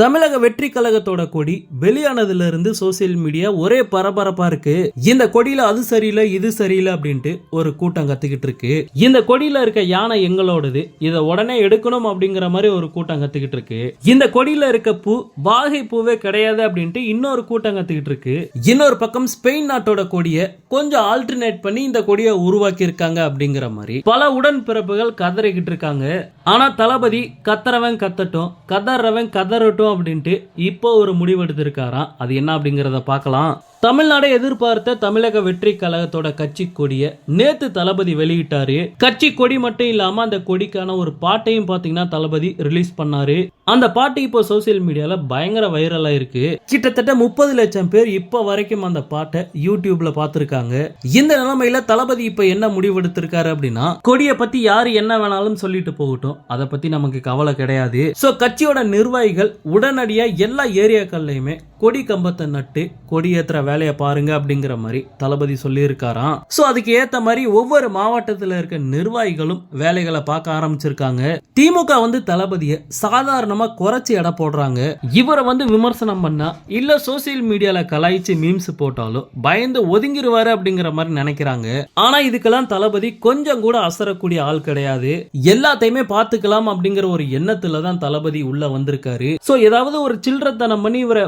தமிழக வெற்றி கழகத்தோட கொடி வெளியானதுல இருந்து சோசியல் மீடியா ஒரே பரபரப்பா இருக்கு. இந்த கொடியில அது சரியில்லை இது சரியில்லை அப்படின்ட்டு ஒரு கூட்டம் கத்துக்கிட்டு இருக்கு. இந்த கொடியில இருக்க யானை எங்களோடது இதை உடனே எடுக்கணும் அப்படிங்கிற மாதிரி ஒரு கூட்டம் கத்துக்கிட்டு இருக்கு. இந்த கொடியில இருக்க பூ வாகை பூவே கிடையாது அப்படின்ட்டு இன்னொரு கூட்டம் கத்துக்கிட்டு இருக்கு. இன்னொரு பக்கம் ஸ்பெயின் நாட்டோட கொடியை கொஞ்சம் ஆல்டர்னேட் பண்ணி இந்த கொடியை உருவாக்கி இருக்காங்க அப்படிங்கிற மாதிரி பல உடன்பிறப்புகள் கதறிக்கிட்டு இருக்காங்க. ஆனா தளபதி கத்துறவன் கத்தட்டும் கதறவன் கதறட்டும் அப்படின்ட்டு இப்போ ஒரு முடிவெடுத்திருக்காராம் அது என்ன அப்படிங்கிறத பார்க்கலாம். தமிழ்நாடு எதிர்பார்த்த தமிழக வெற்றி கழகத்தோட கட்சி கொடியை நேத்து தளபதி வெளியிட்டாரு. கட்சி கொடி மட்டும் இல்லாம அந்த கொடிக்கான ஒரு பாட்டையும் பாத்தீங்கன்னா தளபதி ரிலீஸ் பண்ணாரு. அந்த பாட்டு இப்போ சோசியல் மீடியால பயங்கர வைரலா இருக்கு கிட்டத்தட்ட முப்பது லட்சம் பேர் இப்போ வரைக்கும் அந்த பாட்டை யூடியூப்ல பாத்திருக்காங்க இந்த நிலைமையில தளபதி இப்ப என்ன முடிவெடுத்திருக்காரு அப்படின்னா கொடியை பத்தி யாரு என்ன வேணாலும் சொல்லிட்டு போகட்டும். அதை பத்தி நமக்கு கவலை கிடையாது. சோ கட்சியோட நிர்வாகிகள் உடனடியாக எல்லா ஏரியாக்கள்லையுமே கொடி கம்பத்தை நட்டு கொடி ஏத்துற வேலையை பாருங்க அப்படிங்கிற மாதிரி தளபதி சொல்லியிருக்காராம். ஸோ அதுக்கு ஏத்த மாதிரி ஒவ்வொரு மாவட்டத்தில் இருக்க நிர்வாகிகளும் வேலைகளை பார்க்க ஆரம்பிச்சிருக்காங்க. திமுக வந்து தளபதியை சாதாரணமா குறைச்சி எடை போடுறாங்க. இவரை வந்து விமர்சனம் பண்ணா இல்ல சோசியல் மீடியால கலாய்ச்சி மீம்ஸ் போட்டாலும் பயந்து ஒதுங்கிடுவாரு அப்படிங்கிற மாதிரி நினைக்கிறாங்க. ஆனா இதுக்கெல்லாம் தளபதி கொஞ்சம் கூட அசரக்கூடிய ஆள் கிடையாது. எல்லாத்தையுமே பார்த்துக்கலாம் அப்படிங்கிற ஒரு எண்ணத்துல தான் தளபதி உள்ள வந்திருக்காரு. சோ ஏதாவது ஒரு சில்லறத்தனம் பண்ணி இவரை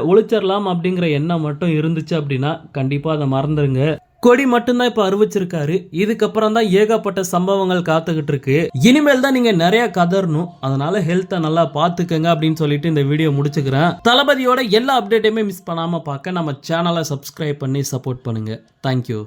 ஒழிச்சிடலாம் அப்படிங்கிற எண்ணம் மட்டும் இருந்துச்சு அப்படின்னா கண்டிப்பாக அதை மறந்துருங்க. கொடி மட்டும்தான் இப்ப அறிவிச்சிருக்காரு. இதுக்கப்புறம் தான் ஏகப்பட்ட சம்பவங்கள் காத்துக்கிட்டு இருக்கு. இனிமேல் தான் நீங்க நிறைய கதறணும். அதனால ஹெல்த்தை நல்லா பாத்துக்கங்க அப்படின்னு சொல்லிட்டு இந்த வீடியோ முடிச்சுக்கிறேன். தளபதியோட எல்லா அப்டேட்டையுமே மிஸ் பண்ணாம பார்க்க நம்ம சேனலை சப்ஸ்கிரைப் பண்ணி சப்போர்ட் பண்ணுங்க. தேங்க்யூ